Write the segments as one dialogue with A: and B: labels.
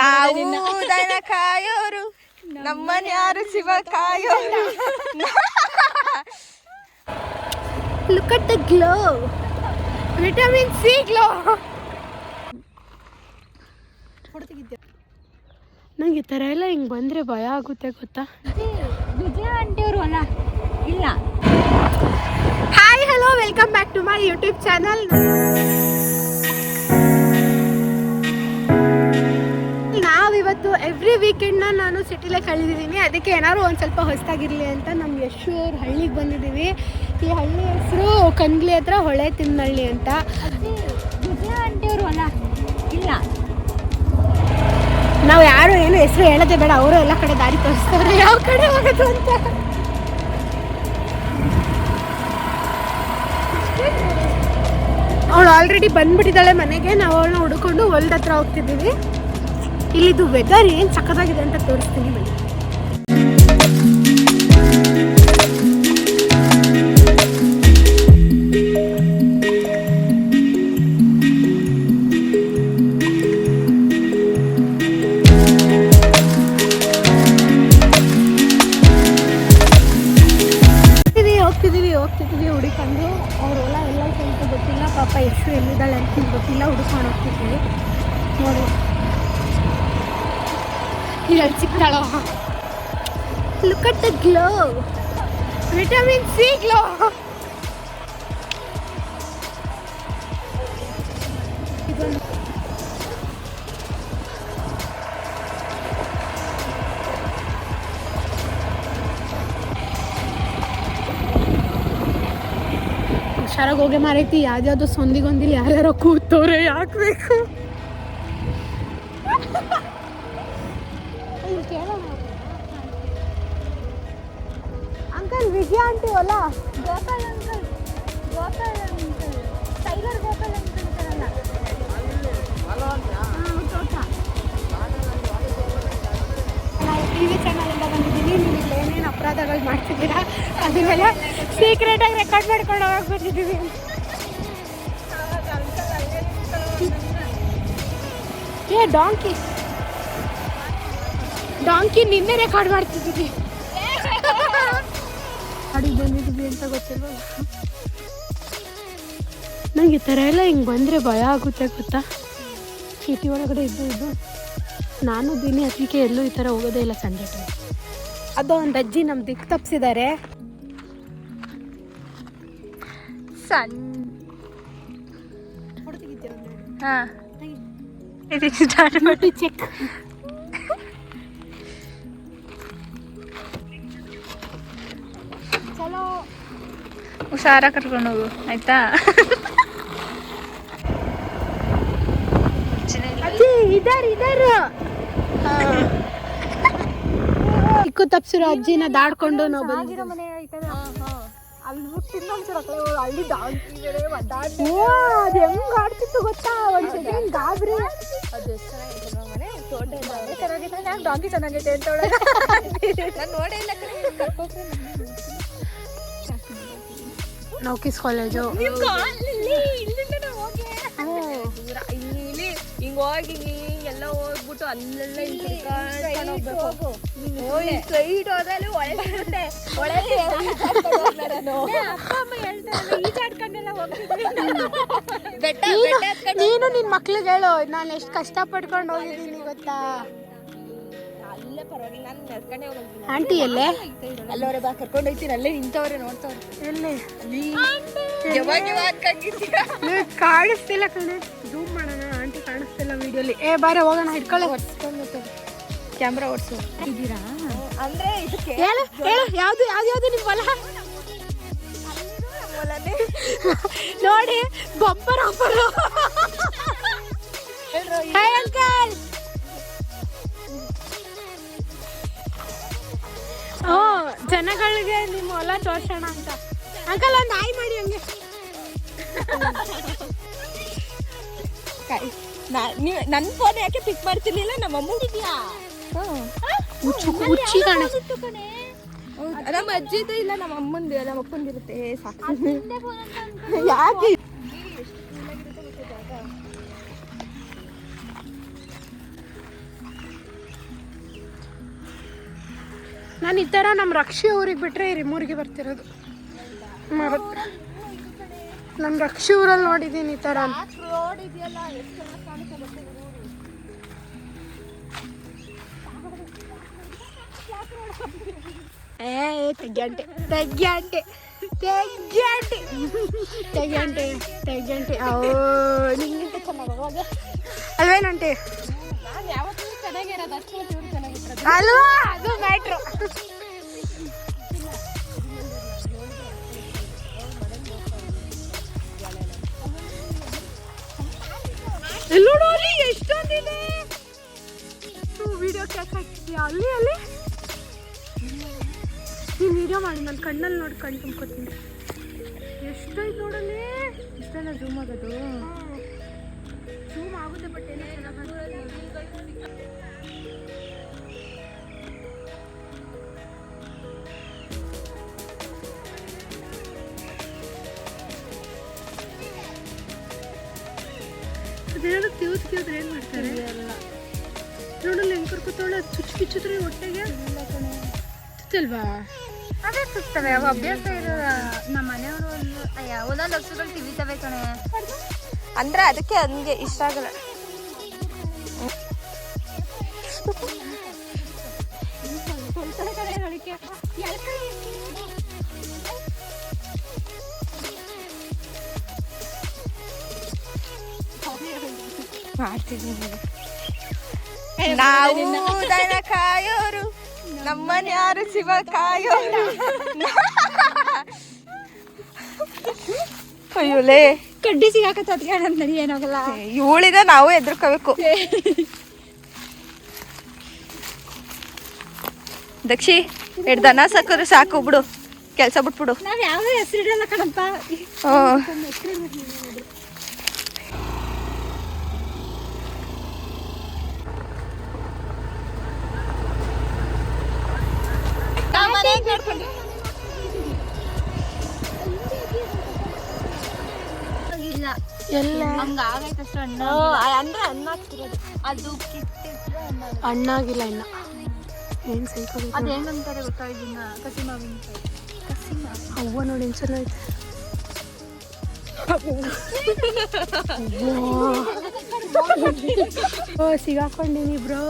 A: ನಾವು ದನ ಕಾಯೋರು ನಮ್ಮನೆ ಯಾರು Shiva ಕಾಯೋರು.
B: Look at the glow vitamin C glow ನಂಗೆ ಈ ಥರ ಎಲ್ಲ ಹಿಂಗೆ ಬಂದರೆ ಭಯ ಆಗುತ್ತೆ ಗೊತ್ತಾ?
A: ವಿಜಯ ಅಂಟಿಯವರು ಅಲ್ಲ? ಇಲ್ಲ.
B: Hi hello welcome back to my YouTube channel ವೀಕೆಂಡ್ನ ನಾನು ಸಿಟಿಲೇ ಕಳೆದಿದ್ದೀನಿ. ಅದಕ್ಕೆ ಏನಾದ್ರು ಒಂದು ಸ್ವಲ್ಪ ಹೊಸದಾಗಿರಲಿ ಅಂತ ನಮ್ಮ ಯಶು ಅವ್ರ ಹಳ್ಳಿಗೆ ಬಂದಿದ್ದೀವಿ ಈ ಹಳ್ಳಿ ಹೆಸರು ಕಂಗ್ಲಿ ಹತ್ರ ಹೊಳೆ ತಿನ್ನಳ್ಳಿ ಅಂತ.
A: ವಿಜಯ ಆಂಟಿಯವರು ಅಲ್ಲ? ಇಲ್ಲ.
B: ನಾವು ಯಾರು ಏನು ಹೆಸರು ಹೇಳೋದೇ ಬೇಡ. ಅವರು ಎಲ್ಲ ಕಡೆ ದಾರಿ ತೋರಿಸ್ತಾರೆ. ಯಾವ ಕಡೆ ಹೋಗೋದು ಅಂತ. ಅವಳು ಆಲ್ರೆಡಿ ಬಂದ್ಬಿಟ್ಟಿದ್ದಾಳೆ ಮನೆಗೆ. ನಾವು ಅವಳನ್ನ ಹುಡ್ಕೊಂಡು ಹೊಲ್ದ ಹತ್ರ ಹೋಗ್ತಿದ್ದೀವಿ. ಇಲ್ಲಿದು ವೆದರ್ ಏನು ಸಖತ್ತಾಗಿದೆ ಅಂತ ತೋರಿಸ್ತೀನಿ ಬನ್ನಿ. ಹೋಗ್ತಿದೀವಿ ಹುಡುಕೊಂಡು. ಅವ್ರ ಹೊಲ ಎಲ್ಲ ಸ್ವಲ್ಪ ಗೊತ್ತಿಲ್ಲ, ಪಾಪ ಎಷ್ಟು ಎಲ್ಲಿದ್ದಾಳೆ ಅಂತ ಗೊತ್ತಿಲ್ಲ ಹುಡುಕೊಂಡು ಹೋಗ್ತಿದ್ವಿ. ನೋಡಿ ಇಲ್ಲಿ ಸಿಗ್ತಾಳೋ look at the glow vitamin C glow ಹುಷಾರಾಗಿ ಹೋಗಿ ಮಾರೈತಿ. ಯಾವ್ದ್ಯಾವ್ದು ಸೊಂದಿಗೊಂದಿಲ್ಲ ಯಾರ್ಯಾರೋ ಕೂತವ್ರೆ. ಯಾಕೆ ಬೇಕು? ವಿಜಯ ಆಂಟಿ ಹೊಲ
A: Gopal uncle Gopal uncle tiger Gopal uncle ಇದ್ದಾರಲ್ಲ.
B: ನಾವು ಟಿ ವಿ ಚಾನಲಿಂದ ಬಂದಿದ್ದೀವಿ. ನೀವು ಇಲ್ಲಿ ಏನೇನು ಅಪರಾಧಗಳು ಮಾಡ್ತಿದ್ದೀರಾ? ಅದನ್ನೆಲ್ಲ ಸೀಕ್ರೆಟಾಗಿ ರೆಕಾರ್ಡ್ ಮಾಡ್ಕೊಂಡು ಹೋಗಕ್ಕೆ ಏ ಡಾಂಕಿ ಡಾಂಕಿ ನಿನ್ನೆ ರೆಕಾರ್ಡ್ ಮಾಡ್ತಿದ್ದೀವಿ. ಗಾಡಿ ಬಂದಿದ್ದೀವಿ ಅಂತ ಗೊತ್ತಿಲ್ವ ನಂಗೆ ಈ ಥರ ಎಲ್ಲ ಹಿಂಗೆ ಬಂದರೆ ಭಯ ಆಗುತ್ತೆ ಗೊತ್ತಾ? ಸಿಟಿ ಒಳಗಡೆ ಇದ್ದು ಇದ್ದು. ನಾನು ದಿನಿ ಅದಕ್ಕೆ ಎಲ್ಲೂ ಈ ಥರ ಹೋಗೋದೇ ಇಲ್ಲ ಸಂಜೆ ಟೈಮ್ ಅದು ಒಂದು ಅಜ್ಜಿ ನಮ್ಮ ದಿಕ್ಕು ತಪ್ಪಿಸಿದ್ದಾರೆ
A: ಸಣ್ಣ ಹಾ.
B: ಚೆಕ್
A: ಹುಷಾರ ಕರ್ಕೊಂಡು ಹೋಗು ಆಯ್ತಾ?
B: ಅಜ್ಜಿ ಇದರ್ ಇದರ್. ದಿಕ್ಕು ತಪ್ಸಿರೋ ಅಜ್ಜಿನ ದಾಡ್ಕೊಂಡು ಹೆಂಗ್ ಆಡ್ತಿತ್ತು ಗೊತ್ತಾ? ಒಂದ್ ಗಾಬ್ರಿ
A: ಚೆನ್ನಾಗೈತೆ ಡಾಂಕಿ ಚೆನ್ನಾಗೈತೆ ಅಂತ ನಾನು ನೋಡೇ ಇಲ್ಲ
B: ನೌಕಿಸ್ ಕಾಲೇಜು
A: ಹಿಂಗ್ ಹೋಗಿ ಎಲ್ಲ ಹೋಗ್ಬಿಟ್ಟು ಅಲ್ಲೆಲ್ಲ ಸ್ಟ್ರೈಟ್ ಹೋದಲ್ಲಿ ಒಳಗೆ ಒಳಗೆ ಅಪ್ಪ ಅಮ್ಮ ಹೇಳ್ತಾರೆ ಈಜಾಡ್ಕೊಂಡೆಲ್ಲ ಹೋಗ್ತಿದ್ವಿ
B: ನೀನು ನಿನ್ ಮಕ್ಳಿಗೆ ಹೇಳು ನಾನು ಎಷ್ಟು ಕಷ್ಟ ಪಡ್ಕೊಂಡು ಹೋಗಿದ್ದೀನಿ ಗೊತ್ತಾ
A: ಅಲ್ಲೇ ಪರವಾಗಿಲ್ಲ. ನಾನು ನಡ್ಕೊಂಡೇ ಹೋಗ್ತೀನಿ
B: ಆಂಟಿ ಎಲ್ಲೇ?
A: ಅಲ್ಲವರೇ ಬಾ ಕರ್ಕೊಂಡು ಹೋಗ್ತೀನಿ. ಅಲ್ಲೇ ನಿಂತವ್ರೆ ನೋಡ್ತವ್ರೆ
B: ಎಲ್ಲಿ?
A: ಯಾವಾಗ ಯಾವಾಗ ಕಂಗಿದ್ದೀರಾ
B: ಏ, ಕಾಣಿಸ್ತಿಲ್ಲ ಕಣೆ. ಜೂಮ್ ಮಾಡೋಣ. ಆಂಟಿ ಕಾಣಿಸ್ತಿಲ್ಲ ವಿಡಿಯೋಲಿ. ಏ ಬಾರೆ ಹೋಗೋಣ ಇಟ್ಕೊಳ್ಳೆ
A: ಕ್ಯಾಮ್ರಾ ಓಡಿಸು.
B: ಇದ್ದೀರಾ?
A: ಅಂದ್ರೆ ಇದಕ್ಕೆ
B: ಹೇಳು ಹೇಳು ಯಾವ್ದು ಯಾವ್ದು ಯಾವ್ದು ನಿಮ್ಮ ಹೊಲ? ನೋಡಿ ಬಂಪರ್ ಆಫರ್ ಅಂಕಲ್ ಜನಗಳಿಗೆ ನಿಮ್ಮ ಹೊಲ ತೋರ್ಸೋಣ ಅಂತ. ಅಂಕಲ್ ಒಂದು ಆಯ್ ಮಾಡಿ ಹಂಗೆ.
A: ನನ್ ನೀವ್ ನನ್ನ ಫೋನ್ ಯಾಕೆ ಪಿಕ್ ಮಾಡ್ತಿರ್ಲಿಲ್ಲ? ನಮ್ಮ ಅಮ್ಮಂಗಿದ್ಯಾ
B: ಹುಚ್ಚು
A: ನಮ್ಮ ಅಜ್ಜಿದು ಇಲ್ಲ ನಮ್ಮ ಅಮ್ಮಂದು ನಮ್ಮ ಅಪ್ಪಂದಿರುತ್ತೆ ಸಾಕು. ಯಾಕೆ?
B: ನಾನು ಈ ಥರ ನಮ್ಮ ರಕ್ಷಿ ಊರಿಗೆ ಬಿಟ್ಟರೆ ಈ ರಿಮೂರಿಗೆ ಬರ್ತಿರೋದು. ನಮ್ಮ ರಕ್ಷಿ ಊರಲ್ಲಿ ನೋಡಿದ್ದೀನಿ ಈ ಥರ.
A: ಇದೆಯಲ್ಲ ತೆಗ್ಯಂಟೆ?
B: ಏ ತೆಗ್ಗಂಟೆ ತೆಗ್ಗಂಟೆ ತೆಗ್ಗಂಟೆ ಓ, ನಿಂಗಿಂತ ಚೆನ್ನಾಗಿ ಅಲ್ವೇನಂಟೆ?
A: ಯಾವತ್ತೂ ಚೆನ್ನಾಗಿರೋದು
B: ಅಲ್ವಾ ಅದು ಮ್ಯಾಟ್ರು. ಎಲ್ಲೋ ನೋಡಿ ಎಷ್ಟೊಂದಿದೆ? ವಿಡಿಯೋ ಅಲ್ಲಿ ಅಲ್ಲಿ? ನೀನು ವಿಡಿಯೋ ಮಾಡಿ ನನ್ನ ಕಣ್ಣಲ್ಲಿ ನೋಡಿ ಕಣ್ಣು ತುಂಬ್ಕೊತೀನಿ. ಎಷ್ಟೈತೆ ನೋಡಲ್ಲಿ? ಇಷ್ಟೆಲ್ಲ ಜೂಮ್ ಆಗೋದು? ಜೂಮ್ ಆಗುತ್ತೆ ಬಟ್ ಏನೋ ಚೆನ್ನಾಗಿ ಅದೇನಾದ್ರು ಕಿವುತ್ ಏನು ಮಾಡ್ತಾರೆ ನೋಡಲ್ಲ ಹೆಂಗ್ ಕರ್ಕೊತಾಳೆ ಚುಚ್ಚು ಕಿಚ್ಚಿದ್ರೆ ಹೊಟ್ಟೆಗೆ ಚುಚ್ಚಲ್ವಾ
A: ಅದೇ ಸುತ್ತವೆ ಅವ ಅಭ್ಯಾಸ ಇರೋ ನಮ್ಮ ಮನೆಯವರು ಅಯ್ಯ ಒಂದೊಂದು ವರ್ಷಗಳು ತಿವಿತವೆ ಕಣೆ ಅಂದ್ರೆ ಅದಕ್ಕೆ ಹಂಗೆ ಇಷ್ಟ ಆಗಲ್ಲ ನಾವು ದನ ಕಾಯೋರು ನಮ್ಮನೆ ಯಾರು ಶಿವ ಕಾಯೋರು? ಅಯ್ಯೋಲೇ
B: ಕಡ್ಡಿ ಸಿಗಾಕತ್ತ ಕೇಳಂದ್ರೆ ನಡಿ ಏನಾಗಲ್ಲ.
A: ಇವಳಿದ ನಾವು ಎದ್ರಕೋಬೇಕು. ದಕ್ಷಿ ಎರಡು ದನ ಸಾಕಿದ್ರೆ ಸಾಕು ಬಿಡು. ಕೆಲಸ ಬಿಟ್ಬಿಡು.
B: ನಾವು ಯಾವ ಹೆಸರಿಡಲ್ಲ ಕಣಪ್ಪ. ಎಲ್ಲ.
A: ಅಂದ್ರೆ ಅದು.
B: ಹಣ್ಣಾಗಿಲ್ಲ ಇನ್ನ. ಏನು ಸೈಕೋಬೇಕು
A: ಅದು ಹೆಂಗಂತಾರೆ ಗೊತ್ತಾ ಇದನ್ನ ಕಸಿ ಮಾವಿನ
B: ಅವ್ವ ನೋಡಿ ಹೆಂಗ್ ಚೆನ್ನಾಗೈತೆ ಓ ಸಿಗಾಕೊಂಡಿನಿ ಬ್ರೋ.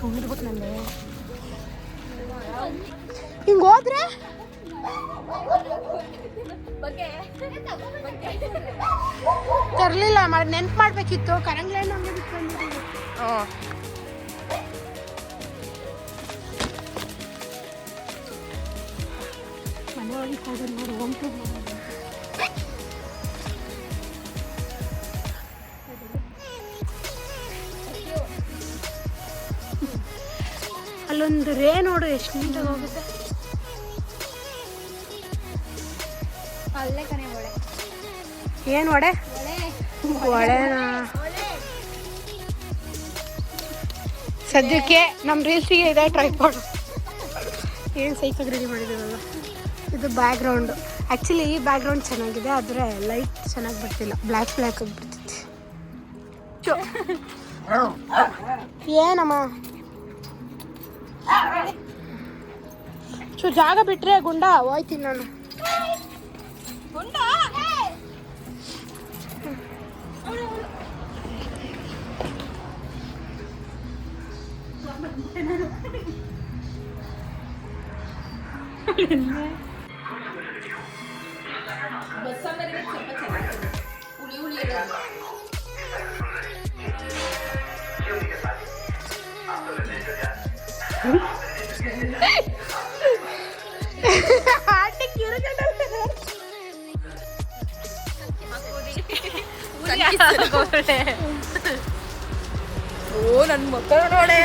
B: ತುಂಬಿಡ್ಬೇಕು ನಂದು ಹಿಂಗ್ ಹೋದ್ರೆ? ತರ್ಲಿಲ್ಲ ಮಾಡಿ ನೆನ್ಪು ಮಾಡ್ಬೇಕಿತ್ತು. ಕರಂಗ್ಲೆ ನಮ್ಗೆ ಬಿಟ್ಕೊಂಡಿದ್ದೀವಿ ಹ್ಞೂ ನೋಡಿ ಅಲ್ಲೊಂದು ರೇ ನೋಡು ಎಷ್ಟು ನೀಟಾಗಿ ಹೋಗುತ್ತೆ.
A: ಅಲ್ಲೇ ಕನೆ ಒಳೆ.
B: ಏನು ಒಡೆ? ಒಡೆನಾ ಸದ್ಯಕ್ಕೆ ನಮ್ಮ ರೀಲ್ಸಿಗೆ ಇದೆ ಟ್ರೈ ಮಾಡು ಏನು ಸೈಕಾಗಿ ರೆಡಿ ಮಾಡಿದ್ದೀವಲ್ಲ ಇದು ಬ್ಯಾಕ್ಗ್ರೌಂಡು ಆ್ಯಕ್ಚುಲಿ ಈ ಬ್ಯಾಕ್ಗ್ರೌಂಡ್ ಚೆನ್ನಾಗಿದೆ ಆದರೆ ಲೈಟ್ ಚೆನ್ನಾಗಿ ಬರ್ತಿಲ್ಲ. ಬ್ಲ್ಯಾಕ್ ಬ್ಲ್ಯಾಕ್ ಆಗಿ ಬರ್ತಿತ್ತು ಚು. ಏನಮ್ಮ? ಜಾಗ ಬಿಟ್ರೆ ಗುಂಡ ಹೋಯ್ತೀನಿ ನಾನು. ಬಸ್ಸಂಗಡಿಗೆ ಸ್ವಲ್ಪ ಚೆನ್ನಾಗಿರ್ತದೆ ಹುಳಿ ಹುಳಿ ಇರಲ್ಲ Mm-hmm.
A: ಓ ನನ್ನ ಮಕ್ಕಳು ನೋಡೆ.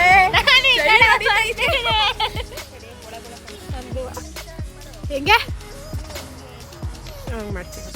B: ಹೆಂಗೆ? ಹಂಗೆ ಮಾಡ್ತೀನಿ.